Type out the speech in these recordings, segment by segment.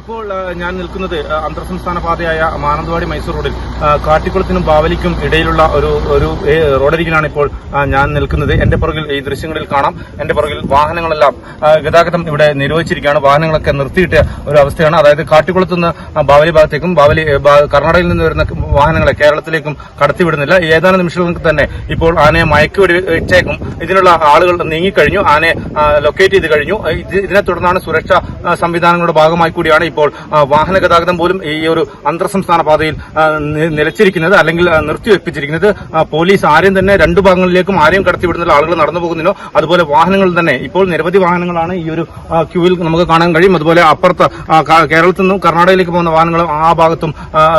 ഇപ്പോൾ ഞാൻ നിൽക്കുന്നത് അന്തർ സംസ്ഥാന പാതയായ മാനന്തവാടി മൈസൂർ റോഡിൽ. കാട്ടിക്കുളത്തിനും ബാവലിക്കും ഇടയിലുള്ള ഒരു ഒരു റോഡരികിലാണ് ഇപ്പോൾ ഞാൻ നിൽക്കുന്നത്. എന്റെ പുറകിൽ ഈ ദൃശ്യങ്ങളിൽ കാണാം. എന്റെ പുറകിൽ വാഹനങ്ങളെല്ലാം ഗതാഗതം ഇവിടെ നിരോധിച്ചിരിക്കുകയാണ്. വാഹനങ്ങളൊക്കെ നിർത്തിയിട്ട് ഒരു അവസ്ഥയാണ്. അതായത് കാട്ടിക്കുളത്ത് നിന്ന് ബാവലി ഭാഗത്തേക്കും ബാവലി കർണാടകയിൽ നിന്ന് വരുന്ന വാഹനങ്ങളെ കേരളത്തിലേക്കും കടത്തിവിടുന്നില്ല. ഏതാനും നിമിഷങ്ങൾക്ക് തന്നെ ഇപ്പോൾ ആനയെ മയക്കുവെടി വെച്ചേക്കും. ഇതിനുള്ള ആളുകൾ നീങ്ങിക്കഴിഞ്ഞു. ആനയെ ലൊക്കേറ്റ് ചെയ്ത് കഴിഞ്ഞു. ഇത് ഇതിനെ തുടർന്നാണ് സുരക്ഷാ സംവിധാനങ്ങളുടെ ഭാഗമായി കൂടിയാണ് ഇപ്പോൾ വാഹന ഗതാഗതം പോലും ഈ ഒരു അന്തർ സംസ്ഥാന പാതയിൽ നിലച്ചിരിക്കുന്നത് അല്ലെങ്കിൽ നിർത്തിവെപ്പിച്ചിരിക്കുന്നത് പോലീസ് ആരെയും തന്നെ രണ്ടു ഭാഗങ്ങളിലേക്കും ആരെയും കടത്തിവിടുന്നില്ല ആളുകൾ നടന്നു പോകുന്നില്ലോ. അതുപോലെ വാഹനങ്ങൾ തന്നെ. ഇപ്പോൾ നിരവധി വാഹനങ്ങളാണ് ഈ ഒരു ക്യൂവിൽ നമുക്ക് കാണാൻ കഴിയും. അതുപോലെ അപ്പുറത്ത് കേരളത്തിൽ നിന്നും കർണാടകയിലേക്ക് പോകുന്ന വാഹനങ്ങൾ ആ ഭാഗത്തും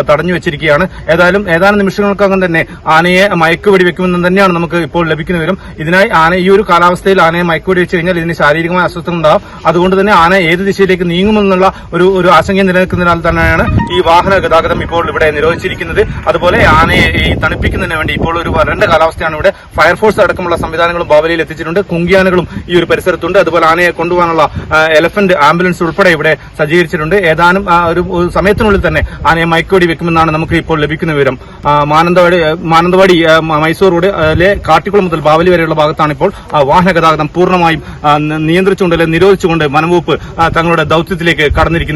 തടഞ്ഞു വെച്ചിരിക്കുകയാണ്. ഏതായാലും ഏതാനും നിമിഷങ്ങൾക്കകം തന്നെ ആനയെ മയക്കുവെടി വെക്കുമെന്ന് തന്നെയാണ് നമുക്ക് ഇപ്പോൾ ലഭിക്കുന്ന വിവരം. ഇതിനായി ആന ഈ ഒരു കാലാവസ്ഥയിൽ ആനയെ മയക്കുവെടി വെച്ച് കഴിഞ്ഞാൽ ഇതിന് ശാരീരികമായ അസ്വസ്ഥത ഉണ്ടാകും. അതുകൊണ്ട് തന്നെ ആന ഏത് ദിശയിലേക്ക് നീങ്ങുമെന്നുള്ള ഒരു ഒരു ആശങ്ക നിലനിൽക്കുന്നതിനാൽ തന്നെയാണ് ഈ വാഹന ഗതാഗതം ഇപ്പോൾ ഇവിടെ നിരോധിച്ചിരിക്കുന്നത്. അതുപോലെ ആനയെ ഈ തണുപ്പിക്കുന്നതിന് വേണ്ടി ഇപ്പോൾ ഒരു വരണ്ട കാലാവസ്ഥയാണ് ഇവിടെ. ഫയർഫോഴ്സ് അടക്കമുള്ള സംവിധാനങ്ങളും ബാവലിയിൽ എത്തിച്ചിട്ടുണ്ട്. കുങ്കിയാനകളും ഈ ഒരു പരിസരത്തുണ്ട്. അതുപോലെ ആനയെ കൊണ്ടുപോകാനുള്ള എലഫന്റ് ആംബുലൻസ് ഉൾപ്പെടെ ഇവിടെ സജ്ജീകരിച്ചിട്ടുണ്ട്. ഏതാനും ഒരു സമയത്തിനുള്ളിൽ തന്നെ ആനയെ മയക്കോടി വെക്കുമെന്നാണ് നമുക്ക് ഇപ്പോൾ ലഭിക്കുന്ന വിവരം. മാനന്തവാടി മാനന്തവാടി മൈസൂർ റോഡ് മൈസൂർ റോഡിലെ കാട്ടിക്കുളം മുതൽ ബാവലി വരെയുള്ള ഭാഗത്താണ് ഇപ്പോൾ വാഹന ഗതാഗതം പൂർണമായും നിയന്ത്രിച്ചുകൊണ്ട് അല്ലെങ്കിൽ നിരോധിച്ചുകൊണ്ട് വനംവകുപ്പ് തങ്ങളുടെ ദൌത്യത്തിലേക്ക് കടന്നിരിക്കുന്നത്.